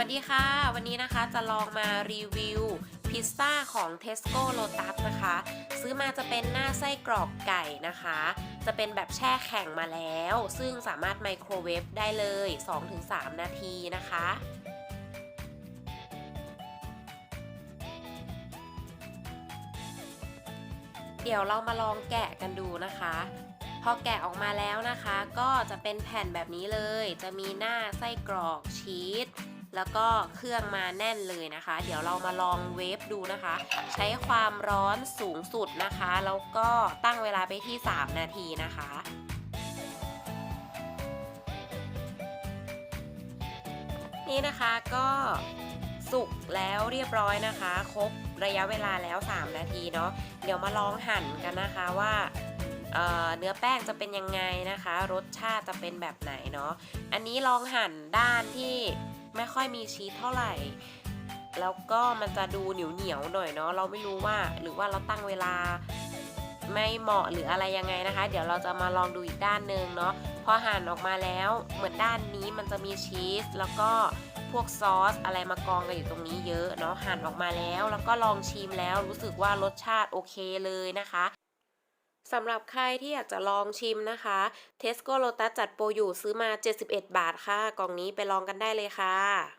วัสดีค่ะ วันนี้นะคะจะลองมารีวิวพิซซ่าของ Tesco Lotus นะคะ ซื้อมาจะเป็นหน้าไส้กรอกไก่นะคะ จะเป็นแบบแช่แข็งมาแล้ว ซึ่งสามารถไมโครเวฟได้เลย 2-3 นาทีนะคะเดี๋ยวเรามาลองแกะกันดูนะคะ พอแกะออกมาแล้วนะคะ ก็จะเป็นแผ่นแบบนี้เลย จะมีหน้าไส้กรอกชีส แล้วก็เครื่องมาแน่นเลยนะคะ เดี๋ยวเรามาลองเวฟดูนะคะ ใช้ความร้อนสูงสุดนะคะ แล้วก็ตั้งเวลาไปที่ 3 นาทีนะคะนี่นะคะก็สุกแล้วเรียบร้อยนะคะ ครบระยะเวลาแล้ว 3 นาทีเนาะเดี๋ยวมาลองหั่นกันนะคะว่าเเนื้อแป้งจะเป็นยังไงนะคะ รสชาติจะเป็นแบบไหนเนาะอันนี้ลองหั่นด้านที่ ไม่ค่อยมีชีสเท่าไหร่ แล้วก็มันจะดูเหนียวเหนียวๆหน่อยเนาะเราไม่รู้ว่าหรือว่าเราตั้งเวลาไม่เหมาะหรืออะไรยังไงนะคะ เดี๋ยวเราจะมาลองดูอีกด้านหนึ่งเนาะพอหั่นออกมาแล้วเหมือนด้านนี้มันจะมีชีสแล้วก็พวกซอสอะไรมากองกันอยู่ตรงนี้เยอะเนาะหั่นออกมาแล้ว แล้วก็ลองชิมแล้วรู้สึกว่ารสชาติโอเคเลยนะคะ สำหรับใครที่อยากจะลองชิมนะคะ Tesco Lotus จัดโปรอยู่ซื้อมา 71 บาทค่ะ กล่องนี้ไปลองกันได้เลยค่ะ